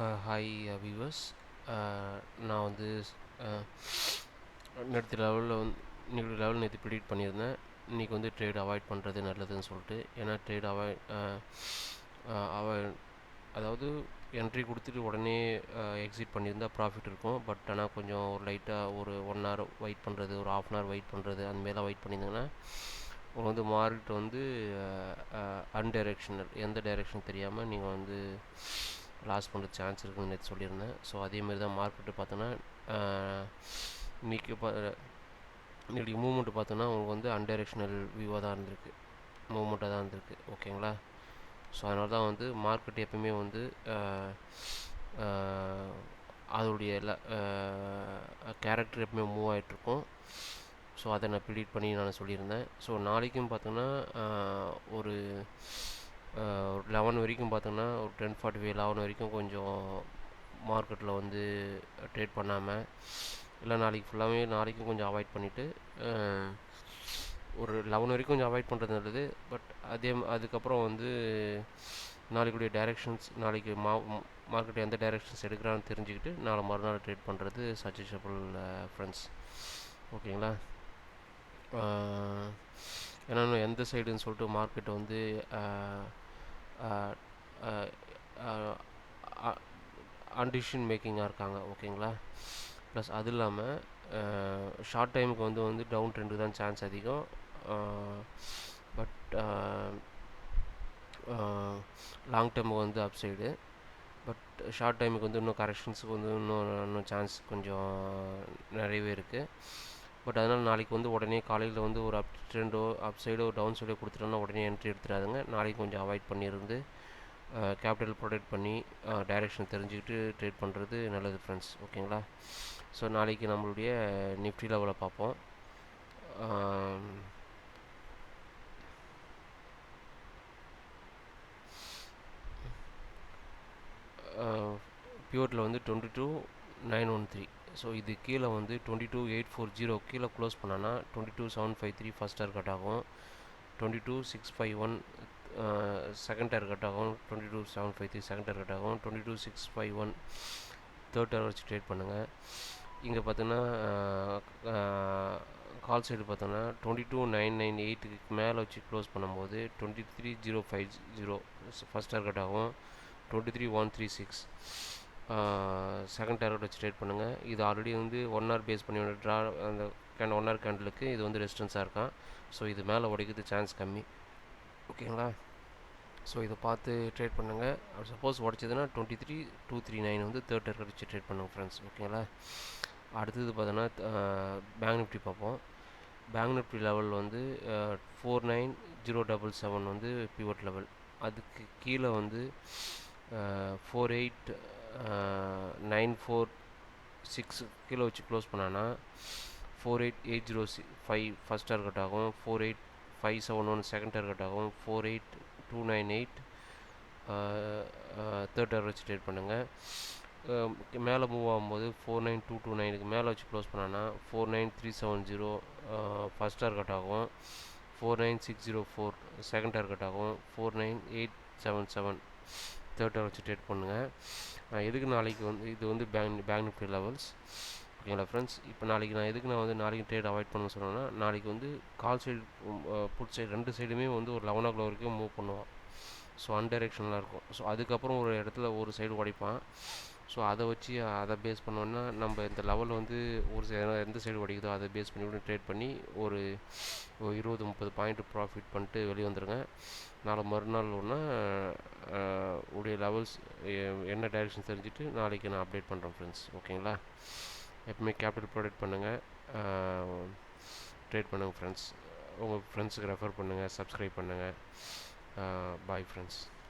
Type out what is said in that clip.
Hi viewers நான் வந்து நேற்று லெவலில் வந்து இன்னைக்கு லெவல் நேற்று ப்ரிடிக்ட் பண்ணியிருந்தேன். இன்றைக்கி வந்து ட்ரேட் அவாய்ட் பண்ணுறது நல்லதுன்னு சொல்லிட்டு. ஏன்னா ட்ரேட் அவாய்ட் அவாய்ட் அதாவது என்ட்ரி கொடுத்துட்டு உடனே எக்ஸிட் பண்ணியிருந்தால் ப்ராஃபிட் இருக்கும். பட் ஆனால் கொஞ்சம் ஒரு லைட்டாக ஒரு ஒன் ஹவர் வெயிட் பண்ணுறது ஒரு ஆஃப் அன் ஹவர் வெயிட் பண்ணுறது அந்த அந்தமாரிலாம் வெயிட் பண்ணியிருந்தீங்கன்னா உங்களுக்கு வந்து மார்க்கெட் வந்து அன்டைரெக்ஷனல் எந்த டைரெக்ஷன் தெரியாமல் நீங்கள் வந்து லாஸ் பண்ணுற சான்ஸ் இருக்குதுன்னு நேற்று சொல்லியிருந்தேன். ஸோ அதேமாரி தான் மார்க்கெட்டு பார்த்தோன்னா இன்றைக்கி பா இன்றைக்கி மூவ்மெண்ட்டு பார்த்தோன்னா உங்களுக்கு வந்து அன்டைரெக்ஷனல் வியூவாக தான் இருந்திருக்கு. மூவ்மெண்ட்டாக தான் இருந்திருக்கு. ஓகேங்களா ஸோ அதனால தான் வந்து மார்க்கெட் எப்பவுமே வந்து அதோடைய எல்லா கேரக்டர் எப்பவுமே மூவ் ஆகிட்ருக்கும் ஸோ அதை நான் ப்ரிடிக்ட் பண்ணி நான் சொல்லியிருந்தேன். ஸோ நாளைக்கும் பார்த்தோன்னா ஒரு லெவன் வரைக்கும் பார்த்தோன்னா ஒரு டென் ஃபார்ட்டி ஃபைவ் லெவன் வரைக்கும் கொஞ்சம் மார்க்கெட்டில் வந்து ட்ரேட் பண்ணாமல் இல்லை நாளைக்கு ஃபுல்லாகவே நாளைக்கும் கொஞ்சம் அவாய்ட் பண்ணிவிட்டு ஒரு லெவன் வரைக்கும் கொஞ்சம் அவாய்ட் பண்ணுறது நல்லது. பட் அதே அதுக்கப்புறம் வந்து நாளைக்குடைய டைரெக்ஷன்ஸ் நாளைக்கு மா மார்க்கெட் எந்த டைரெக்ஷன்ஸ் எடுக்கிறான்னு தெரிஞ்சுக்கிட்டு நாளை மறுநாள் ட்ரேட் பண்ணுறது சஜஷபிள் ஃப்ரெண்ட்ஸ் ஓகேங்களா ஏன்னா எந்த சைடுன்னு சொல்லிட்டு மார்க்கெட் வந்து அன்டிஷன் மேக்கிங்காக இருக்காங்க ஓகேங்களா ப்ளஸ் அது இல்லாமல் ஷார்ட் டைமுக்கு வந்து வந்து டவுன் ட்ரெண்டுக்கு தான் சான்ஸ் அதிகம். பட் லாங் டேர்முக்கு வந்து அப் சைடு பட் ஷார்ட் டைமுக்கு வந்து இன்னும் கரெக்ஷன்ஸுக்கு வந்து இன்னும் இன்னும் சான்ஸ் கொஞ்சம் நிறையவே இருக்குது பட் அதனால் நாளைக்கு வந்து உடனே காலையில் வந்து ஒரு அப் ட்ரெண்டோ அப் சைடோ டவுன் சைடோ கொடுத்துட்டோம்னா உடனே என்ட்ரி எடுத்துடாதுங்க. நாளைக்கு கொஞ்சம் அவாய்ட் பண்ணியிருந்து கேபிட்டல் ப்ரொடெக்ட் பண்ணி டைரெக்ஷன் தெரிஞ்சுக்கிட்டு ட்ரேட் பண்ணுறது நல்லது ஃப்ரெண்ட்ஸ் ஓகேங்களா? ஸோ நாளைக்கு நம்மளுடைய நிஃப்டி லெவலில் பார்ப்போம். பியூரில் வந்து twenty two nine one three so இது கீழே வந்து twenty two eight four zero கீழே க்ளோஸ் பண்ணான்னா twenty two seven five three first target ஆகும். Twenty two six five one second target ஆகும். Twenty two seven five three second target ஆகும். Twenty two six five one third target வச்சு trade பண்ணுங்கள் இங்கே பார்த்தோன்னா கால் side பார்த்தோன்னா twenty two nine nine எயிட்டுக்கு மேலே வச்சு க்ளோஸ் பண்ணும்போது twenty three zero five zero first target ஆகும். Twenty three one three six second target வச்சு ட்ரேட் பண்ணுங்கள் இது ஆல்ரெடி வந்து ஒன் ஹவர் பேஸ் பண்ணி ட்ரா அந்த கேண்ட் ஒன் ஹவர் கேண்டலுக்கு இது வந்து ரெசிஸ்டன்ஸாக இருக்கான். ஸோ இது மேலே உடைக்கிறது சான்ஸ் கம்மி. ஓகேங்களா? ஸோ இதை பார்த்து ட்ரேட் பண்ணுங்கள் suppose உடச்சதுன்னா twenty three two three nine வந்து தேர்ட் டார்கெட் வச்சு ட்ரேட் பண்ணுங்கள் ஃப்ரெண்ட்ஸ் ஓகேங்களா? அடுத்தது பார்த்தோன்னா பேங்க் நிஃப்டி பார்ப்போம். பேங்க் நிஃப்டி லெவல் வந்து four nine zero double seven வந்து பிவோட் லெவல் அதுக்கு கீழே வந்து four eight nine four six கீழே வச்சு க்ளோஸ் பண்ணான்னா four eight eight zero C five first target ஆகும். Four eight five seven one second target ஆகும். Four eight two nine eight third target வச்சு ட்ரேட் பண்ணுங்கள் மேலே மூவ் ஆகும்போது ஃபோர் நைன் டூ டூ நைனுக்கு மேலே வச்சு க்ளோஸ் பண்ணான்னா four nine three seven zero first target ஆகும். Four nine six zero four second target ஆகும். Four nine eight seven seven third target வச்சு ட்ரேட் பண்ணுங்கள் எதுக்கு நாளைக்கு வந்து இது வந்து பேங்க் பேங்க் நிஃப்டி லெவல்ஸ் ஓகேங்களா ஃப்ரெண்ட்ஸ் இப்போ நாளைக்கு நான் எதுக்கு நான் வந்து நாளைக்கு ட்ரேட் அவாய்ட் பண்ண சொன்னேன்னா நாளைக்கு வந்து கால் சைடு புட் சைடு ரெண்டு சைடுமே வந்து ஒரு லெவன் ஓ கிளாக் வரைக்கும் மூவ் பண்ணுவான். ஸோ அன்டைரெக்ஷனலாக இருக்கும். ஸோ அதுக்கப்புறம் ஒரு இடத்துல ஒரு சைடு உடைப்பான். ஸோ அதை வச்சு அதை பேஸ் பண்ணோன்னா நம்ம இந்த லெவல் வந்து ஒரு எந்த சைடு உடைக்குதோ அதை பேஸ் பண்ணி கூட ட்ரேட் பண்ணி ஒரு இருபது முப்பது பாயிண்ட் ப்ராஃபிட் பண்ணிட்டு வெளியே வந்துடுங்க நாளை மறுநாள் ஒன்றா உடைய லெவல்ஸ் என்ன டைரெக்ஷன் தெரிஞ்சுட்டு நாளைக்கு நான் அப்டேட் பண்ணுறேன் ஃப்ரெண்ட்ஸ் ஓகேங்களா எப்பவுமே கேபிட்டல் ப்ரொடெக்ட் பண்ணுங்கள் ட்ரேட் பண்ணுங்கள் ஃப்ரெண்ட்ஸ் உங்கள் ஃப்ரெண்ட்ஸுக்கு ரெஃபர் பண்ணுங்கள் சப்ஸ்கிரைப் பண்ணுங்கள் பாய் ஃப்ரெண்ட்ஸ்